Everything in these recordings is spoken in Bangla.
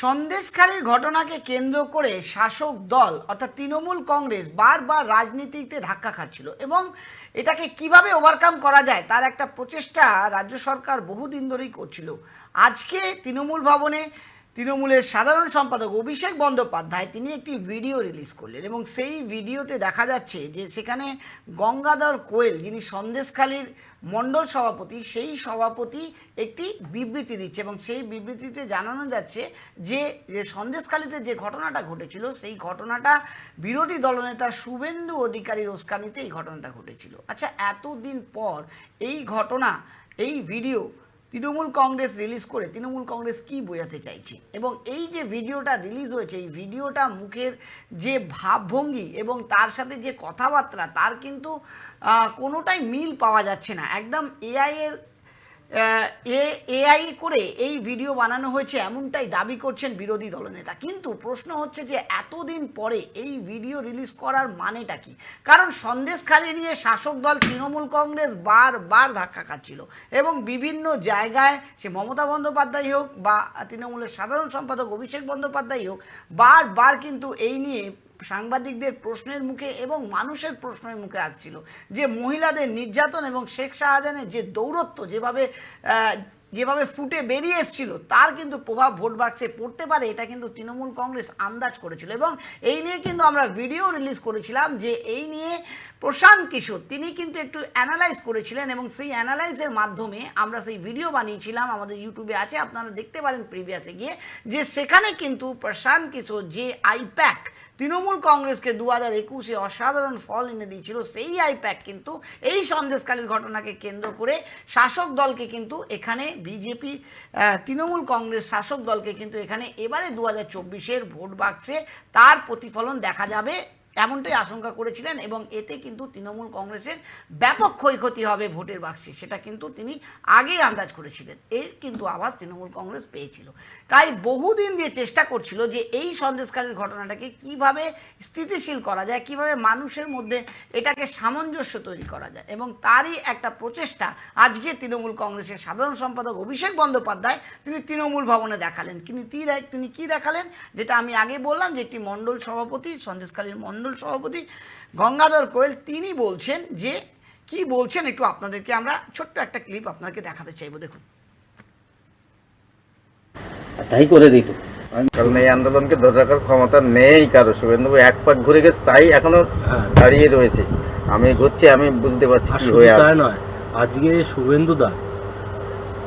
সন্দেশখালীর ঘটনাকে কেন্দ্র করে শাসক দল, অর্থাৎ তৃণমূল কংগ্রেস, বারবার রাজনীতিতে ধাক্কা খাচ্ছিল এবং এটাকে কীভাবে ওভারকাম করা যায় তার একটা প্রচেষ্টা রাজ্য সরকার বহুদিন ধরেই করছিল। আজকে তৃণমূল ভবনে তৃণমূলের সাধারণ সম্পাদক অভিষেক বন্দ্যোপাধ্যায় তিনি একটি ভিডিও রিলিজ করলেন এবং সেই ভিডিওতে দেখা যাচ্ছে যে সেখানে গঙ্গাধর কোয়েল, যিনি সন্দেশখালীর মণ্ডল সভাপতি, সেই সভাপতি একটি বিবৃতি দিচ্ছে এবং সেই বিবৃতিতে জানানো যাচ্ছে যে সন্দেশখালীতে যে ঘটনাটা ঘটেছিল, সেই ঘটনাটা বিরোধী দলনেতা শুভেন্দু অধিকারীর উস্কানিতে এই ঘটনাটা ঘটেছিল। আচ্ছা এতদিন পর এই ঘটনা, এই ভিডিও তৃণমূল কংগ্রেস রিলিজ করে তৃণমূল কংগ্রেস কি বোঝাতে চাইছে? এবং এই যে ভিডিওটা রিলিজ হয়েছে, এই ভিডিওটা মুখের যে ভাবভঙ্গি এবং তার সাথে যে কথাবার্তা, তার কিন্তু কোনোটাই মিল পাওয়া যাচ্ছে না। একদম এআই এর এআই করে এই ভিডিও বানানো হয়েছে এমনটাই দাবি করছেন বিরোধী দলনেতা। কিন্তু প্রশ্ন হচ্ছে যে এতদিন পরে এই ভিডিও রিলিজ করার মানেটা কি? কারণ সন্দেশখালি নিয়ে শাসক দল তৃণমূল কংগ্রেস বারবার ধাক্কা খাচ্ছিল এবং বিভিন্ন জায়গায় সে মমতা বন্দ্যোপাধ্যায় হোক বা তৃণমূলের সাধারণ সম্পাদক অভিষেক বন্দ্যোপাধ্যায় হোক, বারবার কিন্তু এই নিয়ে সাংবাদিকদের প্রশ্নের মুখে এবং মানুষের প্রশ্নের মুখে আসছিল। যে মহিলাদের নির্যাতন এবং শেখ শাহজাহানের যে দৌরত্ব যেভাবে যেভাবে ফুটে বেরিয়ে এসেছিল, তার কিন্তু প্রভাব ভোট বাক্সে পড়তে পারে, এটা কিন্তু তৃণমূল কংগ্রেস আন্দাজ করেছিল। এবং এই নিয়ে কিন্তু আমরা ভিডিও রিলিজ করেছিলাম যে এই নিয়ে প্রশান্ত কিশোর, তিনি কিন্তু একটু অ্যানালাইজ করেছিলেন এবং সেই অ্যানালাইজের মাধ্যমে আমরা সেই ভিডিও বানিয়েছিলাম আমাদের ইউটিউবে আছে, আপনারা দেখতে পারেন প্রিভিয়াসে গিয়ে, যে সেখানে কিন্তু প্রশান্ত কিশোর যে আইপ্যাক তৃণমূল কংগ্রেসকে দু হাজার একুশে অসাধারণ ফল এনে দিয়েছিল সেই আইপ্যাক কিন্তু এই সন্দেশকালীন ঘটনাকে কেন্দ্র করে শাসক দলকে কিন্তু এখানে বিজেপি তৃণমূল কংগ্রেস শাসক দলকে কিন্তু এখানে এবারে দু হাজার চব্বিশের ভোট বাক্সে তার প্রতিফলন দেখা যাবে। এমনটাই আশঙ্কা করেছিলেন এবং এতে কিন্তু তৃণমূল কংগ্রেসের ব্যাপক ক্ষয়ক্ষতি হবে ভোটের বাক্সে, সেটা কিন্তু তিনি আগেই আন্দাজ করেছিলেন। এর কিন্তু আভাস তৃণমূল কংগ্রেস পেয়েছিল। তাই বহুদিন দিয়ে চেষ্টা করছিল যে এই সন্দেশকালীর ঘটনাটাকে কীভাবে স্থিতিশীল করা যায়, কীভাবে মানুষের মধ্যে এটাকে সামঞ্জস্য তৈরি করা যায় এবং তারই একটা প্রচেষ্টা আজকে তৃণমূল কংগ্রেসের সাধারণ সম্পাদক অভিষেক বন্দ্যোপাধ্যায় তিনি তৃণমূল ভবনে দেখালেন। তিনি তিনি কি দেখালেন? যেটা আমি আগে বললাম যে একটি মণ্ডল সভাপতি সন্দেশকালীর মণ্ডল সভাপতি গঙ্গাধর কোয়েল তিনি বলছেন যে কি বলছেন একটু আপনাদেরকে আমরা ছোট্ট একটা ক্লিপ আপনাকে দেখাতে চাইব দেখুন। তাই করে দিত কারণ এই আন্দোলনকে ধরে রাখার ক্ষমতা নেই কারও শুভেন্দু এক পাক ঘুরে গেছে তাই এখনও দাঁড়িয়ে রয়েছে। আমি ঘুরছি আমি বুঝতে পারছি কি হয়ে আছে। নয়। আজকে শুভেন্দু দা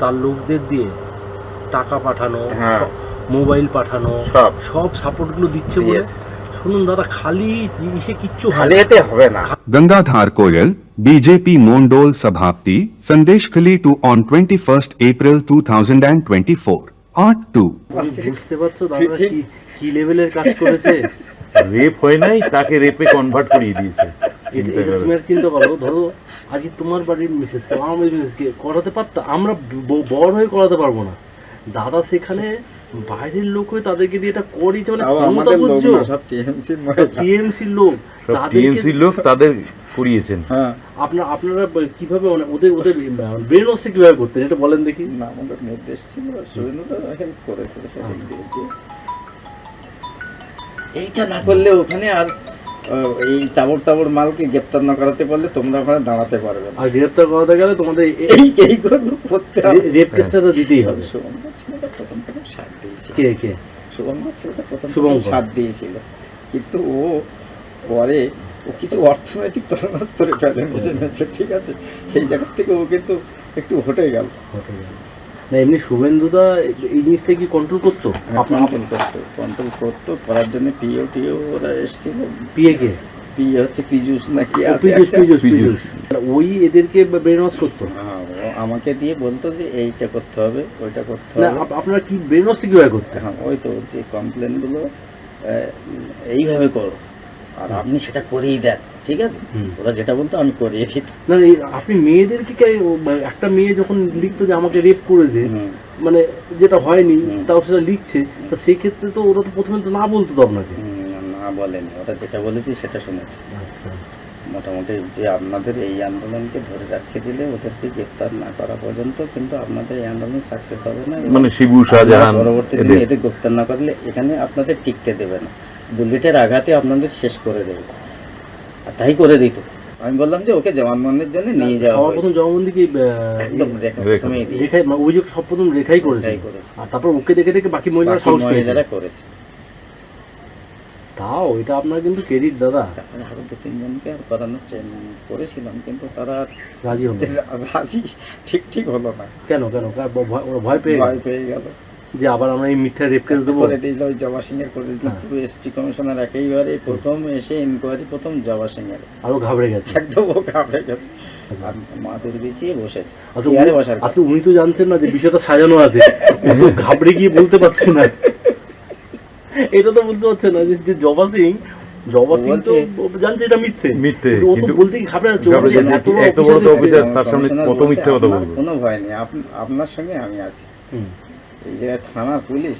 তার লোকদের দিয়ে টাকা পাঠানো হ্যাঁ। মোবাইল পাঠানো সব। সব সাপোর্টগুলো দিচ্ছে বলে। শুনুন দাদা খালি জিনিসে কিচ্ছু খালি না। এতে হবে না Gangadhar Koyal, BJP Mondol Sabhapti, Sandesh Khali to on 21st April 2024. Part 2. তুমি বুঝতে পারছ দাদা কি কি লেভেলের কাজ করেছে রেপ হয় নাই তাকে রেপে কনভার্ট করিয়ে দিয়েছে চিন্তা করো তুমি চিন্তা করো ধরো আজকে তোমার বাড়ির মিসেসকে আমার মিসেসকে করাতে পারতো আমরা বড় হয়ে করাতে পারব না দাদা সেখানে বাইরের লোক হয়ে তাদেরকে দিয়ে এটা করি তাহলে আমাদের লোক না সব টিএমসি টিএমসির লোক। টিএমসি তাদেরকে টিএমসির লোক তাদের করিয়েছেন হ্যাঁ। আপনার আপনারা কীভাবে মানে ওদের ওদের ব্রেন ওয়াশটা কীভাবে করতেন এটা বলেন দেখি। না আমাদের নির্দেশ ছিল সৈন্যরা তো হেল্প করেছে এইটা না করলে ওখানে আর এই তাবড় তাবড় মালকে গ্রেপ্তার না করাতে পারলে তোমরা ওখানে দাঁড়াতে পারবে আর গ্রেপ্তার করাতে গেলে তোমাদের এই এই করে করতে হবে। রেপ কেসটা তো দিতেই হবে। শুভঙ্কর ছেলেটা প্রথম প্রথম সাথ দিয়েছিল। কে কে? শুভঙ্কর ছেলেটা প্রথম প্রথম সাথ দিয়েছিল। কিন্তু ও পরে ও কিছু অর্থনৈতিক করে ফেলে। ঠিক আছে? সেই জায়গা থেকে ও কিন্তু একটু হটে গেল। না এমনি শুভেন্দুদা এই জিনিসটা কি কন্ট্রোল করতো? কন্ট্রোল করতো কন্ট্রোল করতো করার জন্য পিও টিও ওরা এসেছিল। পিএ কে? পি হচ্ছে পিজুস নাকি আছে? পিজুস পিজুস পিজুস ওই এদেরকে ব্রেন ওয়াশ করতো? হ্যাঁ, আমাকে দিয়ে বলতো যে এইটা করতে হবে ওইটা করতে হবে। আপ- আপনারা কি ব্রেন কীভাবে করতেন? হ্যাঁ ওই তো যে কমপ্লেনগুলো এইভাবে করো। আর আপনি সেটা করেই দেন। ঠিক আছে? ওরা যেটা বলতো আমি দিতাম না আপনি মেয়েদেরকে কে- একটা মেয়ে যখন লিখতো যে আমাকে রেপ করেছে মানে যেটা হয়নি তাও সেটা লিখছে তা সেই ক্ষেত্রে তো ওরা তো প্রথমে তো না বলতো তো আপনাকে? না বলেনি। ওরা যেটা বলেছি সেটা শুনেছি। আচ্ছা। মোটামুটি যে আপনাদের এই আন্দোলনকে ধরে রাখতে দিলে ওদেরকে গ্রেফতার না করা পর্যন্ত কিন্তু আপনাদের এই আন্দোলন সাকসেস হবে না। মানে শিবু শাহজাহান পরবর্তী দিনে এদের। গ্রেফতার না করলে এখানে আপনাদের টিকতে দেবে না। বুলেটের আঘাতে আপনাদের শেষ করে দেবে। আর তাই করে দিত। আমি বললাম যে ওকে জবানবন্দির জন্য নিয়ে যাওয়া সবার প্রথম জবানবন্দি কি একদম দিয়েছে। রেখাই অভিযোগ সব প্রথম রেখাই করেছে। আর তারপর ওকে দেখে দেখে বাকি মহিলারা সাহস মহিলারা করেছে। তাও এটা আপনার কিন্তু ক্রেডিট দাদা। আরও দু তিনজনকে আর করানোর করেছিলাম কিন্তু তারা আর রাজি হলো রাজি ঠিক ঠিক হলো না। কেন কেন? ভয়- ওরা ভয় পেয়ে ভয় পেয়ে গেল। যে আবার আমরা এই মিথ্যা কেস দেবো? করে দিল ওই জবা সিং এর করে দিল। পুরো এসটি কমিশনার একেবারে প্রথম এসে ইনকোয়ারি প্রথম জবা সিং এর আরও ঘাবড়ে গেছে। একদম ও ঘাবড়ে গেছে। আর মাদুর বিছিয়ে বসেছে। আচ্ছা চেয়ারে বসার। আচ্ছা উনি তো না যে বিষয়টা সাজানো আছে। তো ঘাবড়ে গিয়ে বলতে পারছে না। এটা তো বলতে পারছে না যে- জবা সিং জবা সিং তো জানছে এটা মিথ্যে। মিথ্যে, কিন্তু ও তো কিন্তু ঘাবড়ে যাচ্ছে। ও ঘাবড়ে বলছে, যাচ্ছে, এত বড় তো অফিসার তার সামনে কত মিথ্যে কথা "আপনার বলব?" কোনো ভয় নেই। আপনার সঙ্গে আমি আছি। এই জায়গায় থানার পুলিশ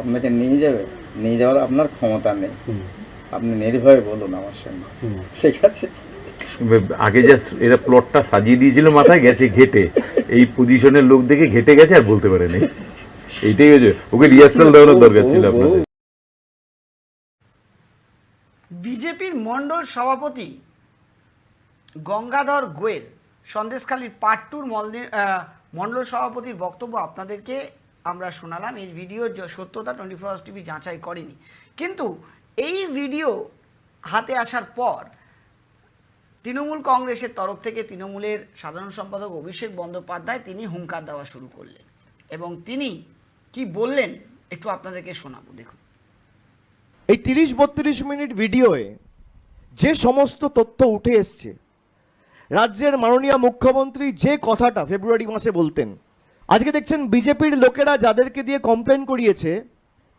আপনাকে নিয়ে যাবে। নিয়ে যাওয়ার আপনার ক্ষমতা নেই। আপনি নির্ভয়ে বলুন আমার সঙ্গে। ঠিক আছে? আগে জাস্ট এরা প্লটটা সাজিয়ে দিয়েছিল মাথায় গেছে ঘেটে। এই পজিশনের লোক দেখে ঘেটে গেছে আর বলতে পারেনি। এইটাই হয়েছে। ওকে রিহার্সাল দেওয়ানোর দরকার ছিল আপনাদের। বিজেপির মণ্ডল সভাপতি গঙ্গাধর গোয়েল সন্দেশখালীর পার্ট টুর মণ্ডল সভাপতির বক্তব্য আপনাদেরকে আমরা শোনালাম, এই ভিডিওর সত্যতা টোয়েন্টি ফোর টিভি যাচাই করেনি। কিন্তু এই ভিডিও হাতে আসার পর তৃণমূল কংগ্রেসের তরফ থেকে তৃণমূলের সাধারণ সম্পাদক অভিষেক বন্দ্যোপাধ্যায় তিনি হুঙ্কার দেওয়া শুরু করলেন এবং তিনি কি বললেন একটু আপনাদেরকে শোনাবো, দেখুন। এই তিরিশ বত্রিশ মিনিট ভিডিওয়ে যে সমস্ত তথ্য উঠে এসছে, রাজ্যের মাননীয় মুখ্যমন্ত্রী যে কথাটা ফেব্রুয়ারি মাসে বলতেন আজকে দেখছেন বিজেপির লোকেরা যাদেরকে দিয়ে কমপ্লেন করিয়েছে,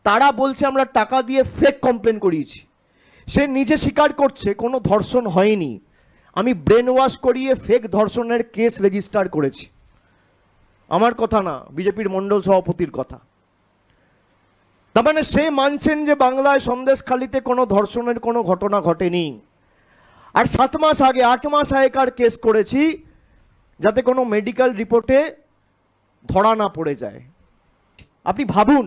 তারা বলছে আমরা টাকা দিয়ে ফেক কমপ্লেন করিয়েছি। সে নিজে স্বীকার করছে, কোনো ধর্ষণ হয়নি। আমি ব্রেন ওয়াশ করিয়ে ফেক ধর্ষণের কেস রেজিস্টার করেছি। আমার কথা না, বিজেপির মণ্ডল সভাপতির কথা। তার মানে সে মানছেন যে বাংলায় সন্দেশখালিতে কোনো ধর্ষণের কোনো ঘটনা ঘটেনি। আর সাত মাস আগে, আট মাস আগেকার কেস করেছি, যাতে কোনো মেডিকেল রিপোর্টে ধরা না পড়ে যায়। আপনি ভাবুন,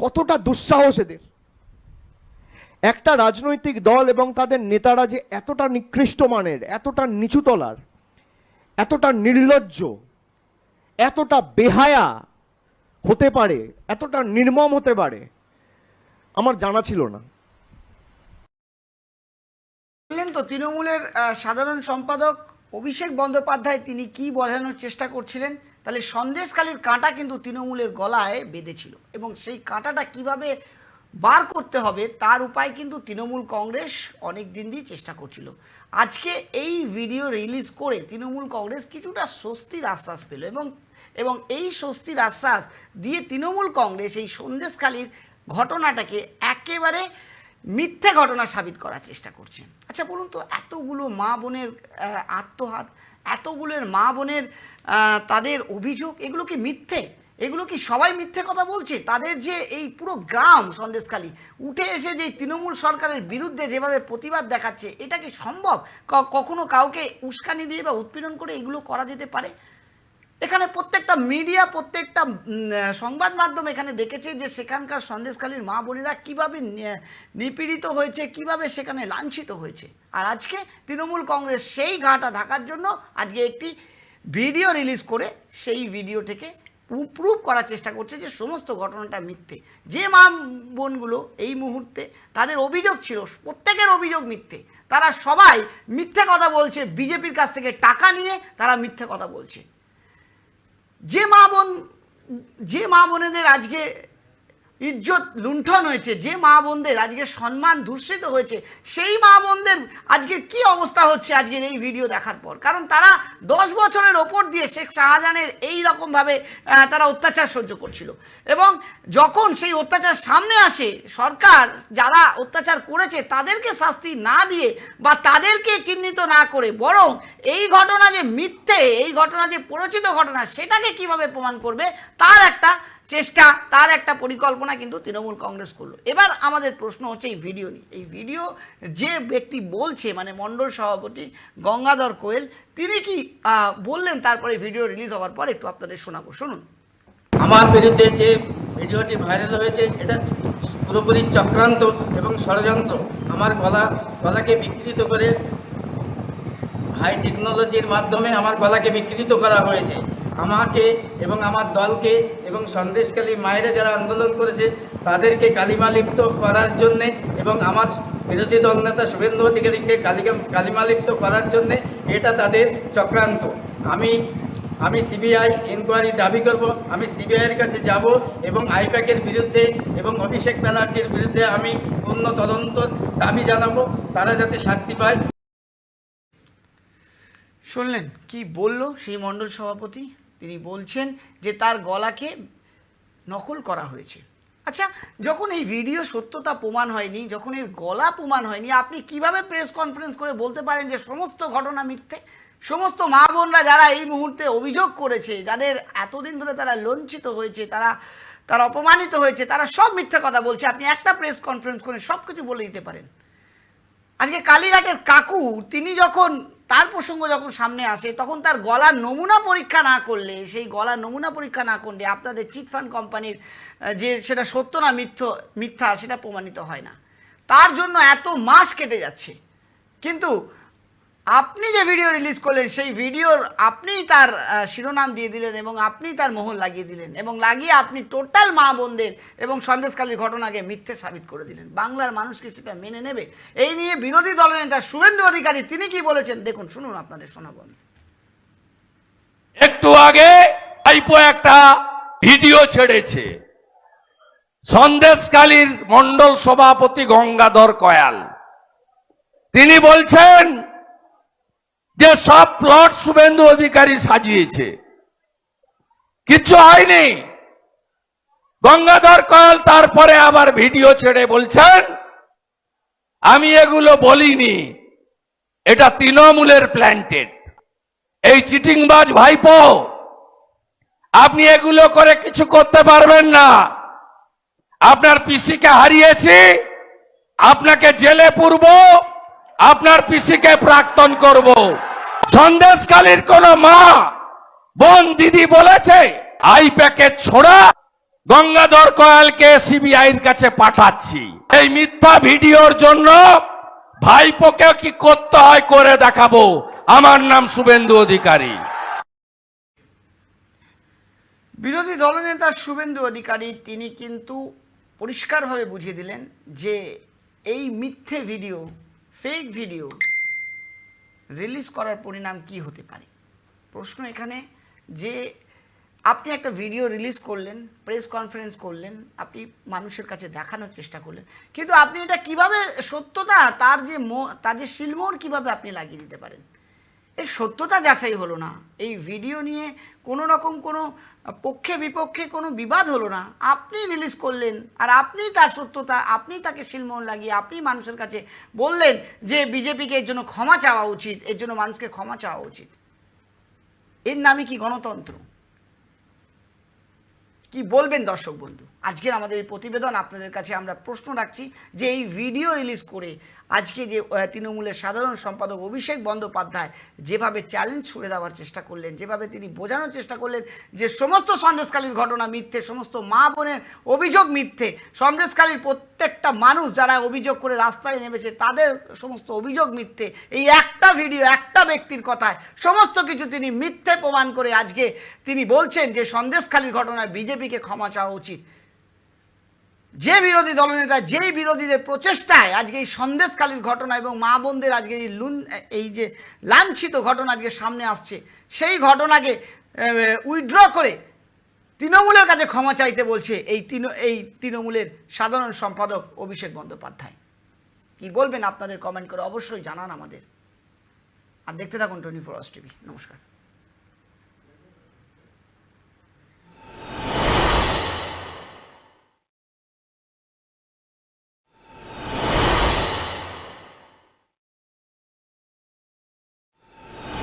কতটা দুঃসাহস এদের। একটা রাজনৈতিক দল এবং তাদের নেতারা যে এতটা নিকৃষ্ট মানের, এতটা নিচুতলার, এতটা নির্লজ্জ, এতটা বেহায়া হতে পারে, এতটা নির্মম হতে পারে, আমার জানা ছিল না। বললেন তো, তৃণমূলের সাধারণ সম্পাদক অভিষেক বন্দ্যোপাধ্যায় তিনি কি বোঝানোর চেষ্টা করছিলেন? তাহলে সন্দেশকালীর কাঁটা কিন্তু তৃণমূলের গলায় বেঁধেছিল এবং সেই কাঁটাটা কীভাবে বার করতে হবে তার উপায় কিন্তু তৃণমূল কংগ্রেস অনেক দিন দিয়ে চেষ্টা করছিল। আজকে এই ভিডিও রিলিজ করে তৃণমূল কংগ্রেস কিছুটা স্বস্তির আশ্বাস পেল এবং এবং এই স্বস্তির আশ্বাস দিয়ে তৃণমূল কংগ্রেস এই সন্দেশকালীর ঘটনাটাকে একেবারে মিথ্যে ঘটনা সাবিত করার চেষ্টা করছে আচ্ছা বলুন তো, এতগুলো মা বোনের আত্মহাত এতগুলোর মা বোনের তাদের অভিযোগ, এগুলো কি মিথ্যে? এগুলো কি সবাই মিথ্যে কথা বলছে? তাদের যে এই পুরো গ্রাম সন্দেশখালী, উঠে এসে যে তৃণমূল সরকারের বিরুদ্ধে যেভাবে প্রতিবাদ দেখাচ্ছে, এটা কি সম্ভব? কখনো কাউকে উস্কানি দিয়ে বা উৎপীড়ন করে এগুলো করা যেতে পারে? এখানে প্রত্যেকটা মিডিয়া প্রত্যেকটা সংবাদ মাধ্যম এখানে দেখেছে যে সেখানকার সন্দেশকালীর মা বোনেরা কীভাবে নিপীড়িত হয়েছে, কীভাবে সেখানে লাঞ্ছিত হয়েছে। আর আজকে তৃণমূল কংগ্রেস সেই ঘাটা ঢাকার জন্য আজকে একটি ভিডিও রিলিজ করে সেই ভিডিও থেকে প্রুভ করার চেষ্টা করছে যে সমস্ত ঘটনাটা মিথ্যে। যে মা বোনগুলো এই মুহূর্তে তাদের অভিযোগ ছিল, প্রত্যেকের অভিযোগ মিথ্যে। তারা সবাই মিথ্যে কথা বলছে, বিজেপির কাছ থেকে টাকা নিয়ে তারা মিথ্যে কথা বলছে। যে মা বোন যে মা বোনেদের আজকে ইজ্জত লুণ্ঠন হয়েছে যে মা বোনদের আজকে সম্মান ধূসিত হয়েছে সেই মা বোনদের আজকে কি অবস্থা হচ্ছে আজকের এই ভিডিও দেখার পর? কারণ তারা দশ বছরের ওপর দিয়ে শেখ শাহজাহানের এই রকমভাবে আহ, তারা অত্যাচার সহ্য করছিল। এবং যখন সেই অত্যাচার সামনে আসে সরকার যারা অত্যাচার করেছে তাদেরকে শাস্তি না দিয়ে বা তাদেরকে চিহ্নিত না করে বরং এই ঘটনা যে মিথ্যে এই ঘটনা যে প্ররোচিত ঘটনা সেটাকে কীভাবে প্রমাণ করবে? তার একটা চেষ্টা, তার একটা পরিকল্পনা কিন্তু তৃণমূল কংগ্রেস করল। এবার আমাদের প্রশ্ন হচ্ছে এই ভিডিও নিয়ে। এই ভিডিও যে ব্যক্তি বলছে মানে মণ্ডল সভাপতি গঙ্গাধর কোয়েল, তিনি কি বললেন তারপরে ভিডিও রিলিজ হওয়ার পর একটু আপনাদের শোনাবো। শুনুন। আমার বিরুদ্ধে যে ভিডিওটি ভাইরাল হয়েছে, এটা পুরোপুরি চক্রান্ত এবং ষড়যন্ত্র। আমার গলা, গলাকে বিকৃত করে হাই টেকনোলজির মাধ্যমে আমার গলাকে বিকৃত করা হয়েছে। আমাকে এবং আমার দলকে এবং সন্দেশকালী মায়েরা যারা আন্দোলন করেছে, তাদেরকে কালিমালিপ্ত করার জন্যে এবং আমার বিরোধী দল নেতা শুভেন্দু অধিকারীকে কালিকা কালিমালিপ্ত করার জন্যে এটা তাদের চক্রান্ত। আমি আমি সিবিআই ইনকোয়ারি দাবি করব, আমি সিবিআইয়ের কাছে যাব এবং আইপ্যাকের বিরুদ্ধে এবং অভিষেক ব্যানার্জির বিরুদ্ধে আমি পূর্ণ তদন্ত দাবি জানাব, তারা যাতে শাস্তি পায়। শুনলেন, কি বলল সেই মণ্ডল সভাপতি? তিনি বলছেন যে তার গলাকে নকল করা হয়েছে। আচ্ছা যখন এই ভিডিও সত্যতা প্রমাণ হয়নি, যখন এর গলা প্রমাণ হয়নি, আপনি কীভাবে প্রেস কনফারেন্স করে বলতে পারেন যে সমস্ত ঘটনা মিথ্যে? সমস্ত মা বোনরা যারা এই মুহূর্তে অভিযোগ করেছে, যাদের এতদিন ধরে তারা লঞ্চিত হয়েছে, তারা তারা অপমানিত হয়েছে, তারা সব মিথ্যা কথা বলছে, আপনি একটা প্রেস কনফারেন্স করে সব কিছু বলে দিতে পারেন। আজকে কালীঘাটের কাকু, তিনি যখন তার প্রসঙ্গ যখন সামনে আসে, তখন তার গলার নমুনা পরীক্ষা না করলে, সেই গলার নমুনা পরীক্ষা না করলে আপনাদের চিটফান্ড কোম্পানির যে সেটা সত্য না মিথ্য, মিথ্যা সেটা প্রমাণিত হয় না। তার জন্য এত মাস কেটে যাচ্ছে। কিন্তু আপনি যে ভিডিও রিলিজ করলেন, সেই ভিডিওর আপনিই তার শিরোনাম দিয়ে দিলেন এবং আপনিই তার মোহর লাগিয়ে দিলেন এবং লাগিয়ে আপনি টোটাল মা বোনদের এবং সন্দেশকালীর ঘটনাকে মিথ্যে সাবিত করে দিলেন। বাংলার মানুষ কি সেটা মেনে নেবে। এই নিয়ে বিরোধী দলনেতা শুভেন্দু অধিকারী, তিনি কি বলেছেন? দেখুন, শুনুন আপনাদের, শোনাবো। একটু আগে আইপো একটা ভিডিও ছেড়েছে। সন্দেশকালীর মন্ডল সভাপতি গঙ্গাধর কয়াল। তিনি বলছেন যে সব প্লট শুভেন্দু অধিকারী সাজিয়েছে। কিছু হয়নি। গঙ্গাধর কয়াল তারপরে আবার ভিডিও ছেড়ে বলছেন, আমি এগুলো বলিনি। এটা তৃণমূলের প্ল্যান্টেড এই চিটিংবাজ ভাইপো, আপনি এগুলো করে কিছু করতে পারবেন না। আপনার পিসিকে হারিয়েছি, আপনাকে জেলে পুরব আপনার পিসিকে প্রাক্তন করব। সন্দেশকালীর কোন মা, বোন, দিদি বলেছে, আই প্যাকেট ছোড়া, গঙ্গাধর কয়ালকে সিবিআইয়ের কাছে পাঠাচ্ছি। এই মিথ্যা ভিডিওর জন্য ভাইপোকে কি করতে হয় করে দেখাবো। আমার নাম শুভেন্দু অধিকারী। বিরোধী দলনেতা শুভেন্দু অধিকারী, তিনি কিন্তু পরিষ্কারভাবে বুঝিয়ে দিলেন যে এই মিথ্যে ভিডিও ফেক ভিডিও রিলিজ করার পরিণাম কি হতে পারে? প্রশ্ন এখানে যে আপনি একটা ভিডিও রিলিজ করলেন প্রেস কনফারেন্স করলেন, আপনি মানুষের কাছে দেখানোর চেষ্টা করলেন, কিন্তু আপনি এটা কীভাবে সত্যতা, তার যে মো- তার যে শিলমোহর কীভাবে আপনি লাগিয়ে দিতে পারেন? এর সত্যতা যাচাই হলো না। এই ভিডিও নিয়ে কোনো রকম কোনো পক্ষে বিপক্ষে কোনো বিবাদ হলো না। আপনি রিলিজ করলেন আর আপনি তার সত্যতা, আপনি তাকে শিলমোহর লাগিয়ে আপনি মানুষের কাছে বললেন যে বিজেপিকে এর জন্য ক্ষমা চাওয়া উচিত, এর জন্য মানুষকে ক্ষমা চাওয়া উচিত। এর নামে কি গণতন্ত্র? কি বলবেন দর্শক বন্ধু? আজকের আমাদের এই প্রতিবেদন আপনাদের কাছে আমরা প্রশ্ন রাখছি যে এই ভিডিও রিলিজ করে আজকে যে তৃণমূলের সাধারণ সম্পাদক অভিষেক বন্দ্যোপাধ্যায় যেভাবে চ্যালেঞ্জ ছুড়ে দেওয়ার চেষ্টা করলেন, যেভাবে তিনি বোঝানোর চেষ্টা করলেন যে সমস্ত সন্দেশকালীর ঘটনা মিথ্যে, সমস্ত মা বোনের অভিযোগ মিথ্যে সন্দেশকালীর প্রত্যেকটা মানুষ যারা অভিযোগ করে রাস্তায় নেমেছে তাদের সমস্ত অভিযোগ মিথ্যে। এই একটা ভিডিও একটা ব্যক্তির কথায় সমস্ত কিছু তিনি মিথ্যে প্রমাণ করে আজকে তিনি বলছেন যে সন্দেশখালীর ঘটনায় বিজেপিকে ক্ষমা চাওয়া উচিত। যে বিরোধী দলনেতা যেই বিরোধীদের প্রচেষ্টায় আজকে এই সন্দেশকালীর ঘটনা এবং মা বোনদের আজকে এই লুন, এই যে লাঞ্ছিত ঘটনা আজকে সামনে আসছে, সেই ঘটনাকে উইথড্র করে তৃণমূলের কাছে ক্ষমা চাইতে বলছে এই তৃণ এই তৃণমূলের সাধারণ সম্পাদক অভিষেক বন্দ্যোপাধ্যায়। কি বলবেন আপনাদের কমেন্ট করে অবশ্যই জানান আমাদের। আর দেখতে থাকুন টোয়েন্টি ফোর টিভি। নমস্কার।